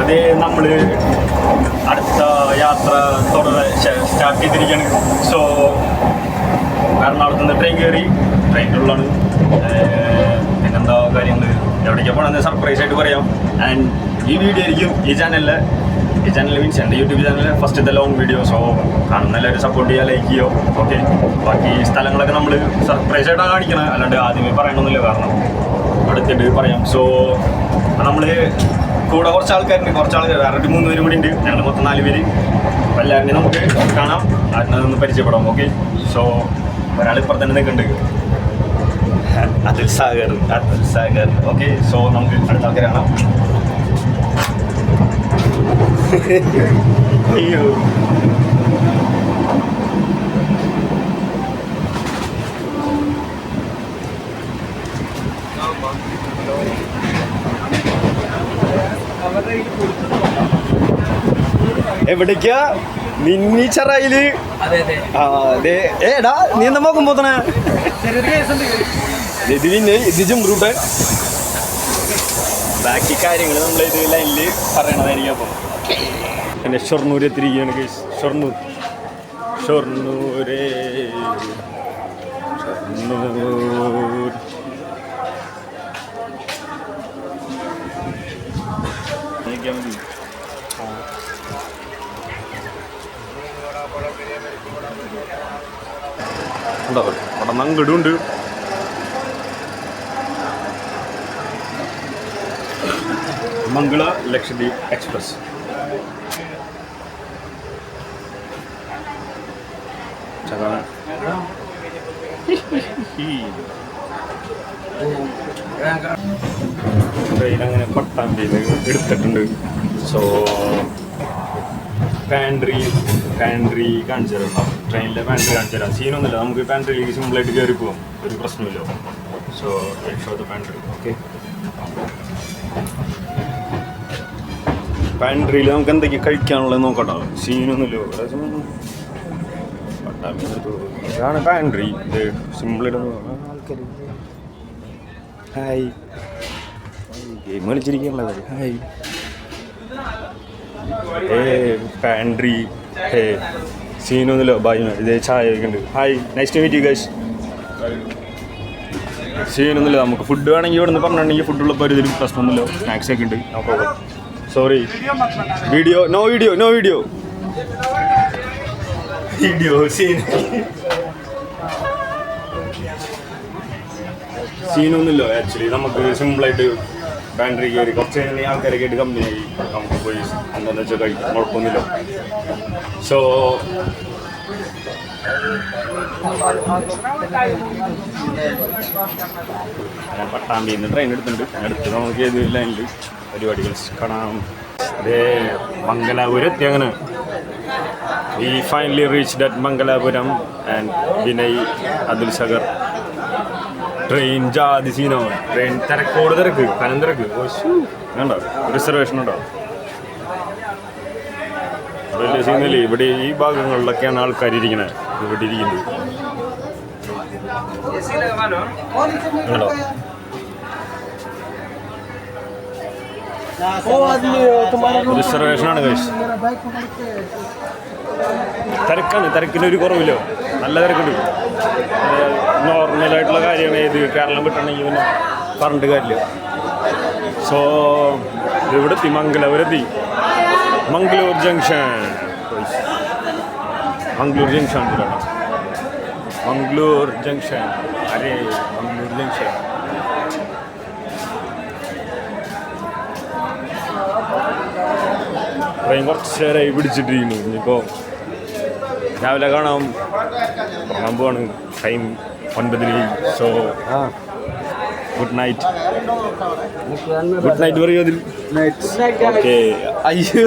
അത് നമ്മൾ അടുത്ത യാത്ര തുടരെ സ്റ്റാർട്ട് ചെയ്തിരിക്കുകയാണ്. സോ എറണാകുളത്ത് നിന്ന് ട്രെയിൻ കയറി ട്രെയിനിലുള്ളതാണ് പിന്നെന്താ കാര്യങ്ങൾ എവിടേക്കാണ് പോകണമെന്ന് സർപ്രൈസ് ആയിട്ട് പറയാം. ആൻഡ് ഈ വീഡിയോ ആയിരിക്കും ഈ ചാനലിലെ ഈ ചാനൽ മീൻസ് എന്റെ യൂട്യൂബ് ചാനലിലെ ഫസ്റ്റത്തെ ലോങ് വീഡിയോ സോ കാണുന്ന എല്ലാവരും സപ്പോർട്ട് ചെയ്യുക ലൈക്ക് ചെയ്യോ ഓക്കെ ബാക്കി സ്ഥലങ്ങളൊക്കെ നമ്മൾ സർപ്രൈസ് ആയിട്ടാണ് കാണിക്കണം. അല്ലാണ്ട് ആദ്യമേ പറയണമെന്നില്ല കാരണം അടുത്തിട്ട് പറയാം. സോ നമ്മൾ കൂടെ കുറച്ച് ആൾക്കാരുണ്ട്. കുറച്ച് ആൾക്കാർ വേറെ മൂന്ന് പേര് കൂടി ഉണ്ട്. ഞങ്ങൾ മൊത്തം നാല് പേര്. അപ്പോൾ എല്ലാവരുടെയും നമുക്ക് കാണാം. അതിനൊന്ന് പരിചയപ്പെടാം. ഓക്കെ സോ ഒരാൾ ഇപ്പം തന്നെ നിൽക്കുന്നുണ്ട്. അതിൽ സാഗർ അതിൽ സാഗർ ഓക്കെ സോ നമുക്ക് അടുത്ത ആൾക്കാർ കാണാം. അയ്യോ. എവിടേക്കാ? മിന്നി ചെറയിൽ ഏടാ നീ എന്താ നോക്കും പോത്തണേ? ഇത് പിന്നെ ഇത് ജംറൂട്ട് ബാക്കി കാര്യങ്ങൾ നമ്മൾ ഇത് ലൈനിൽ പറയണതായിരിക്കും അപ്പം. പിന്നെ ഷൊർണൂർ എത്തിരിക്കുകയാണ് കേസ് ഷൊർണൂർ. ഷൊർണൂര്. ഷൊർണൂർ ഉണ്ടോ? അവിടെ നങ്കിടുണ്ട്. മംഗള ലക്ഷദ്വീപ് എക്സ്പ്രസ്. ട്രെയിൻ അങ്ങനെ പട്ടാമ്പിയിൽ എടുത്തിട്ടുണ്ട്. സോ പാൻട്രി പാൻട്രി കാണിച്ചു തരാം ട്രെയിനിലെ പാൻട്രി കാണിച്ചു തരാം സീനൊന്നുമില്ല. നമുക്ക് പാൻട്രിയിലേക്ക് സിമ്പിളായിട്ട് കയറി പോകും ഒരു പ്രശ്നമില്ല so show the pantry okay പാൻട്രിയിൽ നമുക്ക് എന്തൊക്കെ കഴിക്കാനുള്ളത് നോക്കട്ടോ. സീനൊന്നുമില്ല. ഇതാണ് പാൻട്രി ഇത് സിമ്പിളിടുന്നു ഹായ് ഗെയിം കളിച്ചിരിക്കാനുള്ളത് ഹായ് പാൻട്രി ഹേ സീനൊന്നുമില്ല ബായ് ഇത് ചായ വയ്ക്കുന്നുണ്ട് ഹായ് നൈസ് മീറ്റ് ഗൈസ് സീനൊന്നുമില്ല നമുക്ക് ഫുഡ് വേണമെങ്കിൽ ഇവിടെ നിന്ന് പറഞ്ഞിട്ടുണ്ടെങ്കിൽ ഫുഡുള്ളപ്പോൾ ഒരു ഇതിലും പ്രശ്നമൊന്നുമില്ല. സ്നാക്സ് ഒക്കെ ഉണ്ട്. No problem sorry video no video no video video scene സീനൊന്നുമില്ല actually നമുക്ക് സിമ്പിളായിട്ട് ബാൻഡറി കയറി കുറച്ച് കഴിഞ്ഞാൽ ആൾക്കാരൊക്കെ ആയിട്ട് കമ്പനിയായി നമുക്ക് പോയി. എന്താണെന്ന് വെച്ചാൽ കഴിക്കാം കുഴപ്പമൊന്നുമില്ല. സോ പട്ടാമ്പിയിൽ നിന്ന് ട്രെയിൻ എടുത്തിട്ടുണ്ട്. അടുത്ത് നമുക്ക് ഏത് ലൈനിൽ പരിപാടികൾ കാണാം. അതേ മംഗലാപുരം എത്തി അങ്ങനെ. We finally reached Mangalapuram and Vinay Athul Sagar train ജാതി സീനോ ട്രെയിൻ തിരക്കോട് തിരക്ക് കനം തിരക്ക്. വേണ്ട റിസർവേഷൻ ഉണ്ടോ? വലിയ സീനല്ലേ ഇവിടെ ഈ ഭാഗങ്ങളിലൊക്കെയാണ് ആൾക്കാർ ഇരിക്കുന്നത് ഇവിടെ ഇരിക്കുന്നത്. ഉണ്ടോ? റിസർവേഷൻ ആണ് കഴിച്ച് തിരക്കാണ് തിരക്കിന് ഒരു കുറവില്ലോ. നല്ല തിരക്കുണ്ട് നോർമലായിട്ടുള്ള കാര്യമാണ് ഏത് കേരളം വിട്ടണമെങ്കിൽ പിന്നെ പറഞ്ഞിട്ട് കാര്യമില്ല. സോ ഇവിടെ എത്തി മംഗലൂർ എത്തി. Mangalore junction. Mangalore junction Mangalore junction. അരേ മംഗളൂർ ജംഗ്ഷൻ. ട്രെയിൻ കുറച്ച് നേരമായി പിടിച്ചിട്ടിരിക്കുന്നു. ഇനിയിപ്പോൾ രാവിലെ കാണാം. പോവാണ്. ടൈം ഒൻപതിന് so good night good night പറയൂ അതിൽ. ഓക്കെ അയ്യോ.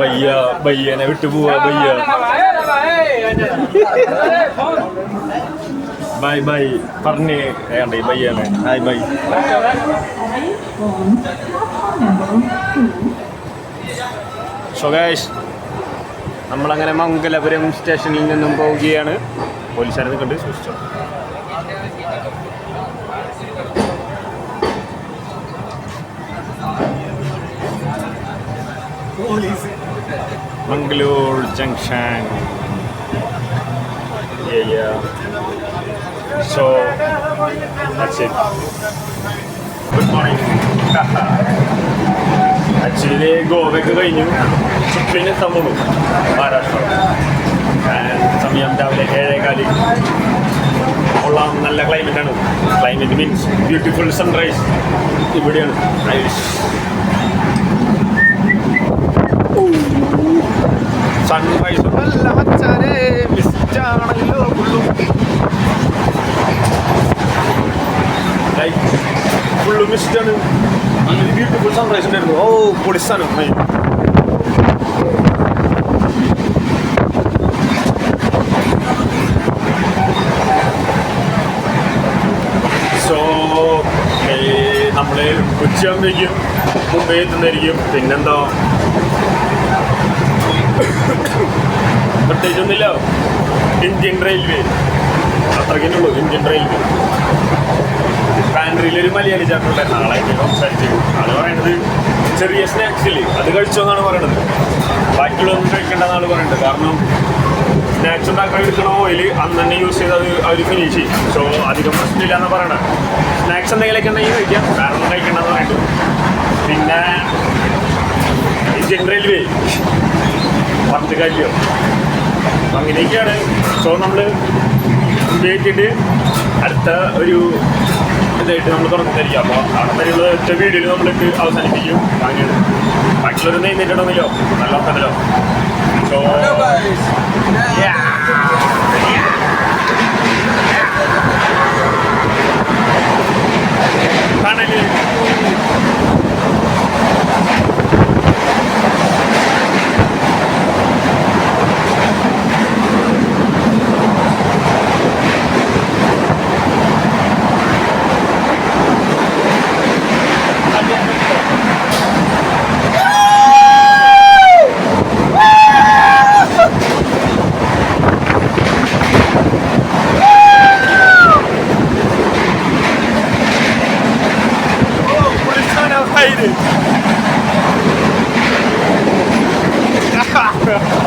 ഭയ്യ ഭയ്യനെ വിട്ടുപോവാ ഭയ്യ. ബൈ ബൈ പറഞ്ഞേ ഏണ്ട ഭയ്യാണ് ഹായ് ബൈ നമ്മൾ നമ്മളങ്ങനെ മംഗലപുരം സ്റ്റേഷനിൽ നിന്നും പോവുകയാണ്. പോലീസുകാരെ നിൽക്കുന്നുണ്ട് സൂക്ഷിച്ചോ. Mangalore junction. Yeah, yeah. So that's it. Good morning. Actually ഗോവയൊക്കെ കഴിഞ്ഞു എത്താൻ പോകുന്നു മഹാരാഷ്ട്ര സമയം രാവിലെ ഏഴേകാലി. കൊള്ളാം. നല്ല ക്ലൈമറ്റ് ആണ്. ക്ലൈമറ്റ് മീൻസ് ബ്യൂട്ടിഫുൾ സൺറൈസ് ഇവിടെയാണ്. Nice. സൺറൈസ് മിസ്റ്റാണല്ലോ ഫുള്ളും ഫുള്ള് മിസ്റ്റാണ്. ബ്യൂട്ടിഫുൾ സൺറൈസ് ഉണ്ടായിരുന്നു. ഓ പൊളിസ്ഥാനം സോ നമ്മൾ ഉച്ചയാകുമ്പോഴേക്കും മുംബൈ എത്തുന്നതായിരിക്കും. പിന്നെന്താ? പ്രത്യേകിച്ചൊന്നുമില്ല. ഇന്ത്യൻ റെയിൽവേ അത്രയ്ക്കുള്ളൂ ഇന്ത്യൻ റെയിൽവേ പാൻട്രിയിൽ ഒരു മലയാളി ചേട്ടനുണ്ടായിരുന്നു നാളെ സംസാരിച്ചു ആൾ പറയണത് ചെറിയ സ്നാക്സിൽ അത് അത് കഴിച്ചോന്നാണ് പറയണത്. ബാക്കിയുള്ളതൊന്നും കഴിക്കേണ്ടെന്നാണ് എന്നാണ് പറയുന്നത് കാരണം സ്നാക്സ് ഉണ്ടാക്കാൻ എടുക്കണ ഓയിൽ അന്ന് തന്നെ യൂസ് ചെയ്ത് അത് അവർ ഫിനിഷ് ചെയ്യും. സോ അധികം പ്രശ്നമില്ല എന്നാണ് പറയണത്. സ്നാക്സ് എന്തെങ്കിലുമൊക്കെ ഉണ്ടെങ്കിൽ കഴിക്കാം. ഒന്നും കഴിക്കണ്ടെന്ന് പറയുന്നത് പിന്നെ ഇന്ത്യൻ റെയിൽവേ പത്ത് കാര്യോ. അങ്ങനെയൊക്കെയാണ്. സോ നമ്മൾ ഉപയോഗിച്ചിട്ട് അടുത്ത ഒരു ഇതായിട്ട് നമ്മൾ തുറന്നിരിക്കും അപ്പോൾ അവിടെ വരെയുള്ള ഒറ്റ വീഡിയോയിൽ നമ്മളിട്ട് അവസാനിപ്പിക്കും. അങ്ങനെയാണ് ബാക്കിയുള്ളവർ നെയ്തിട്ടുണ്ടെന്നല്ലോ നല്ല ഉണ്ടല്ലോ സോ കണൽ Yeah.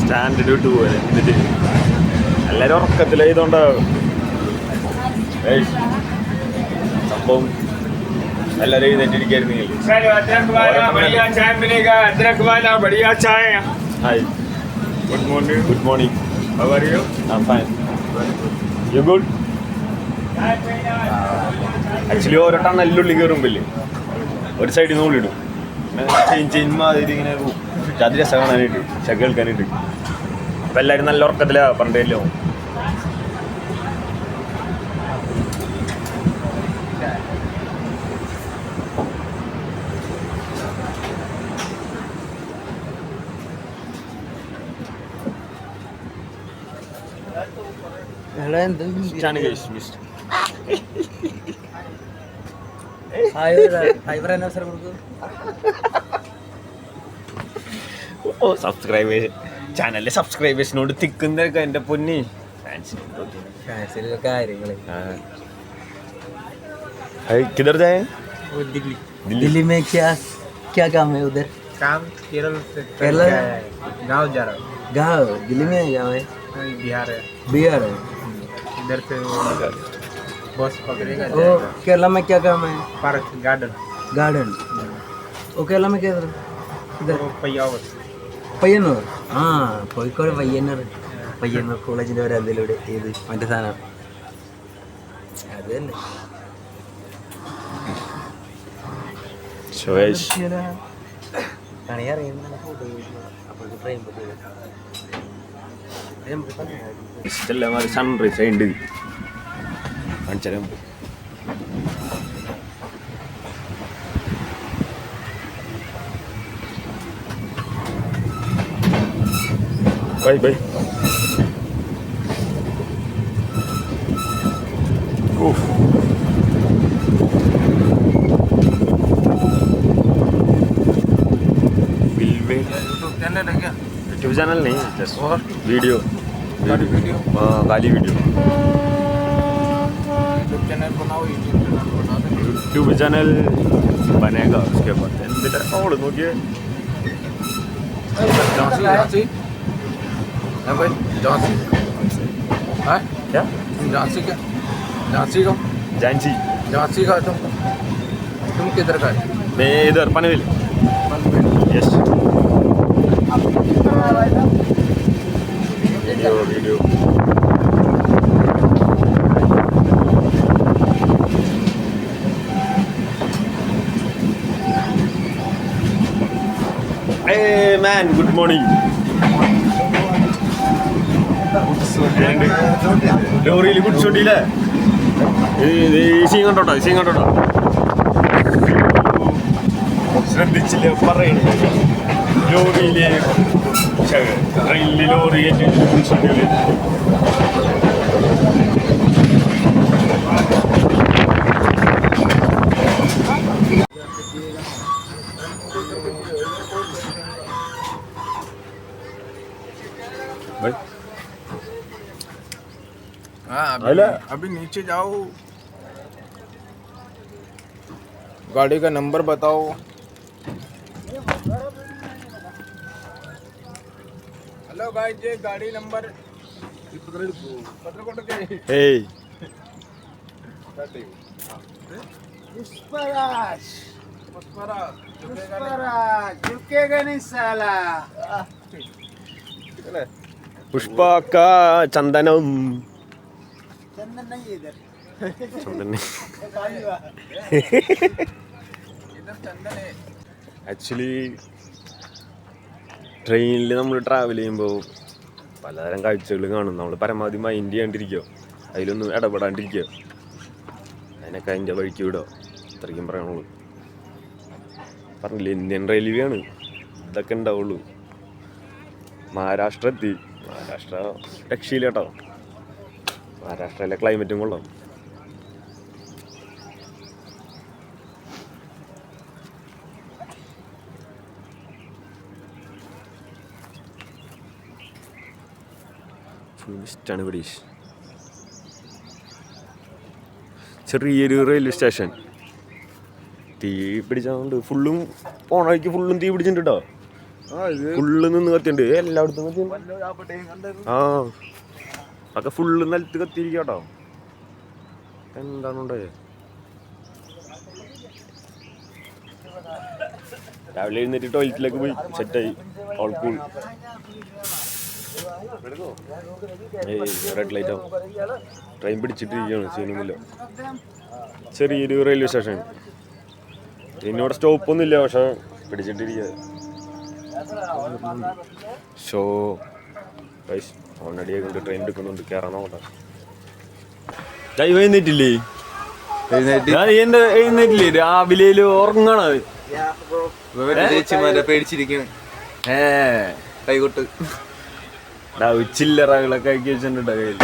സ്റ്റാൻഡിൽ വിട്ട് എന്നിട്ട് എല്ലാവരും ഉറക്കത്തിലായതുകൊണ്ടാവും. സംഭവം എല്ലാവരും hi. Good morning good morning actually ഓരോ ടണ്ണല്ലുള്ളിൽ കയറുമ്പില്ലേ? ഒരു സൈഡിൽ നിന്ന് ഉള്ളിടും ചെയിൻ ചെയിൻ മാതിരി ഇങ്ങനെ പോകും പക്ഷെ അത് രസം കാണാനായിട്ട് ശക കേൾക്കാനായിട്ട്. അപ്പം എല്ലാവരും നല്ല ഉറക്കത്തിലാ പണ്ടല്ലോ ഇഷ്ടാണ് ഗൈസ് മിസ്റ്റ് ഓ സബ്സ്ക്രൈബേഴ്സ് ചാനലിലെ സബ്സ്ക്രൈബേഴ്സിനോട് തിക്കുന്നതൊക്കെ എൻ്റെ പൊന്നി ഫാൻസിന് കാര്യങ്ങള് किधर जाए दिल्ली दिल्ली में क्या क्या काम है उधर काम केरल से केरल? गाँव जा रहा हूँ गाँव दिल्ली में गाँव है नहीं, बिहार है बिहार है इधर से वो बस पकड़ेगा वो केरला में क्या काम है पार्क गार्डन गार्डन वो केरला में क्या ഇതർ പയ്യാവൂർ പയ്യന്നൂർ ആ കോഴിക്കോട് പയ്യന്നൂർ പയ്യന്നൂർ കോളേജിന്റെ ഒരു അതിലൂടെ ഏത് മറ്റേ സാധനം അത് തന്നെ ശോയേഷ് പണി അറിയുന്ന ഫോട്ടോ അപ്പോഴത്തെ ഫ്രെയിം ഇഷ്ടമല്ല മാറി സൺറൈസ് ഉണ്ട് കാണിച്ചാലും bye bye Uf. बिलवे YouTube channel नहीं जस्ट वीडियो वीडियो हाँ गाली वीडियो यूट्यूब चैनल बनेगा उसके बाद बेटा और हाँ? क्या? झांसी झांसी का? झांसी का तुम? तुम किधर का मैं इधर Panvel. Yes video Hey man, good morning. ലോറിയിൽ ഗുഡ് ഈ സീൻ കണ്ടോട്ടോ സീൻ കണ്ടോട്ടോ. ശ്രദ്ധിച്ചില്ല പറയണ്ട? ലോറിയിലെ ട്രെയിനിൽ ലോറി കുടിച്ചോണ്ടില്ലേ हाँ अभी अभी नीचे जाओ। गाड़ी का नंबर बताओ। हेलो गाइस ये गाड़ी नंबर के। Hey पुष्पराज। पुष्पराज पुष्पराज झुकेगा नहीं साला। पुष्पा का चंदनम। ആക്ച്വലി ട്രെയിനിൽ നമ്മൾ ട്രാവൽ ചെയ്യുമ്പോൾ പലതരം കാഴ്ചകൾ കാണും. നമ്മൾ പരമാവധി മൈൻഡ് ചെയ്യാണ്ടിരിക്കുക. അതിലൊന്നും ഇടപെടാണ്ടിരിക്കുക. അതിനൊക്കെ അതിന്റെ വഴിക്ക് വിടുക. അത്രയ്ക്കും പറയാനുള്ളൂ പറഞ്ഞില്ലേ ഇന്ത്യൻ റെയിൽവേ ആണ്. ഇതൊക്കെ ഉണ്ടാവുള്ളൂ. മഹാരാഷ്ട്ര എത്തി മഹാരാഷ്ട്ര രക്ഷയില്ല കേട്ടോ മഹാരാഷ്ട്രയിലെ ക്ലൈമറ്റും കൊള്ളാം. ഇഷ്ടമാണ് ഇവിടെ ചെറിയൊരു റെയിൽവേ സ്റ്റേഷൻ തീ പിടിച്ചതുകൊണ്ട് ഫുള്ളും പോണ വഴിക്ക് ഫുള്ളും തീ പിടിച്ചിട്ടുണ്ട് കേട്ടോ ഫുള്ള് നിന്ന് കത്തിണ്ട് എല്ലായിടത്തും ആ. ഒക്കെ ഫുള്ള് നിലത്ത് കത്തിയിരിക്കട്ടോ കേട്ടോ. എന്താണ് രാവിലെ എഴുന്നേറ്റ് ടോയ്ലറ്റിലേക്ക് പോയി സെറ്റായി ഓൾ കൂൾ റെഡ് ലൈറ്റ് ആവും. ട്രെയിൻ പിടിച്ചിട്ടിരിക്കുകയാണ് സീനുമില്ല ചെറിയൊരു റെയിൽവേ സ്റ്റേഷൻ ഇന്നോടെ സ്റ്റോപ്പൊന്നുമില്ല പക്ഷെ പിടിച്ചിട്ടിരിക്കുക ഷോ ഓൾറെഡി കൊണ്ട് ട്രെയിൻ എടുക്കുന്നുണ്ട് ദൈവം എഴുന്നേറ്റില്ലേ? ഞാൻ എന്റെ എഴുന്നേറ്റില്ലേ? രാവിലെ ഉറങ്ങണത്. ചേച്ചിമാരെ പേടിച്ചിരിക്കുന്നു ഏ. കൈകൊട്ട്. ചില്ലറകളൊക്കെ ആക്കി വെച്ചിട്ടുണ്ട് കയ്യിൽ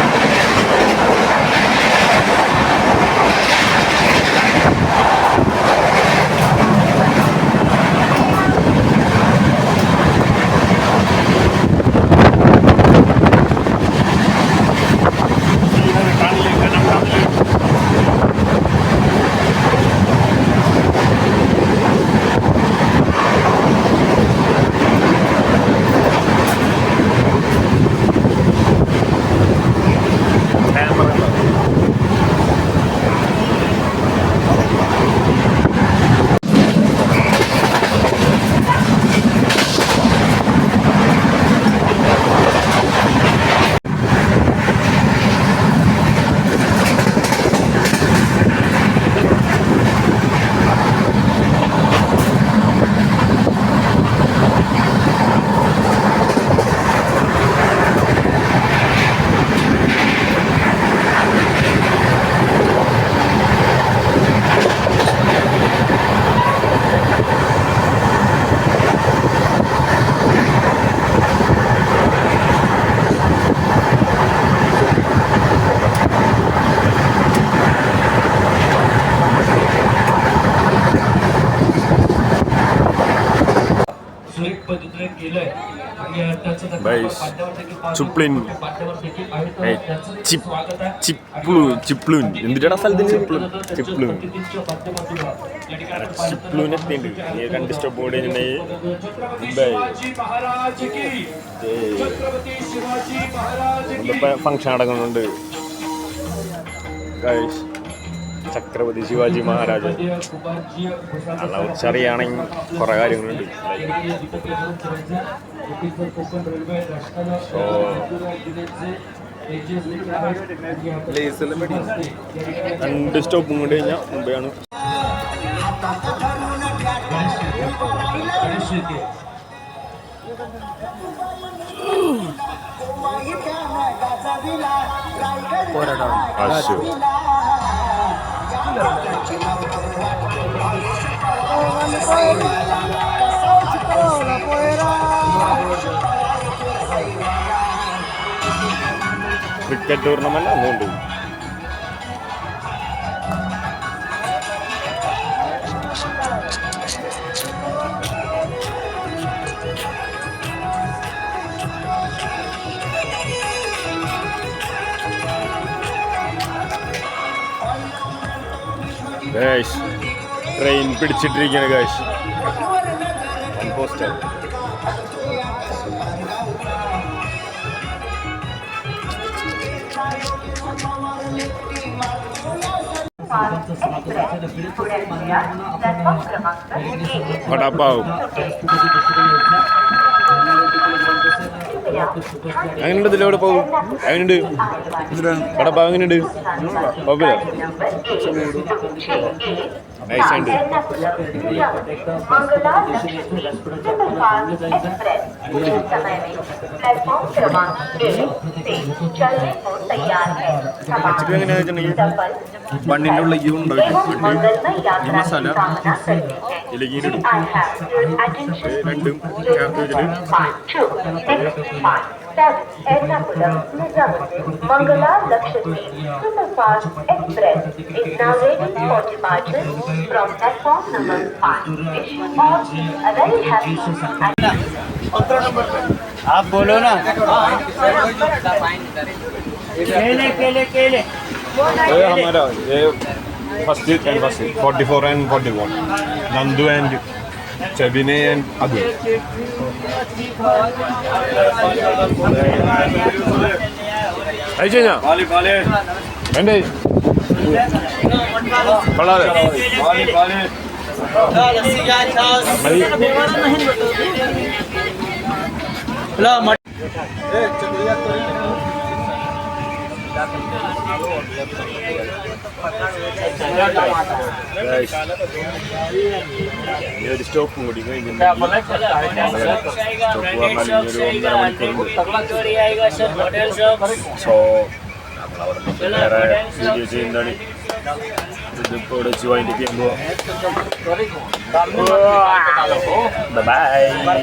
Baik, cuplin, eh, cip, ciplu, ciplun, yang tidak asal ciplun, ciplun, ciplun itu ini, ini kan disturb ini guys, Chhatrapati Shivaji Maharaj അല്ല ഉച്ചറിയാണെങ്കിൽ കുറേ കാര്യങ്ങളുണ്ട്. സോ രണ്ട് സ്റ്റോപ്പും കൊണ്ട് കഴിഞ്ഞാൽ Cricket namanya naman. Guys train പിടിച്ചിട്ടിരിക്കുകയാണ് guys poster vada pav ഉണ്ടല്ലോ ഇതിലൂടെ പോകും? അങ്ങനെയുണ്ട് വടാപ്പാവ് അങ്ങനെയുണ്ട് കുഴപ്പമില്ല. నైస్ అండి ചിക്കൻ എങ്ങനെ വെച്ചിട്ടുണ്ടെങ്കിൽ ബണ്ണിന്റെ ഉള്ള ഈ ഉണ്ടാക്കി മസാല ഇലകീരിടും രണ്ടും ചേർത്ത് വെച്ചിട്ട് Ernakulam Nizamuddin Mangala Lakshadweep superfast express is now for departure from platform number five आप बोलो ना। केले केले केले। ये हमारा ये first and first forty four and forty one Nandu and Cioè viene a due. Ehi Genia! Vale, vale! Vendi! Parlare! Vale, vale! પેલા ચક્રિયા പറഞ്ഞാൽ ഇനി ഒരു ഒന്നര മണിക്കൂറുണ്ട് സോ നമ്മളവിടെ നിന്ന് വേറെ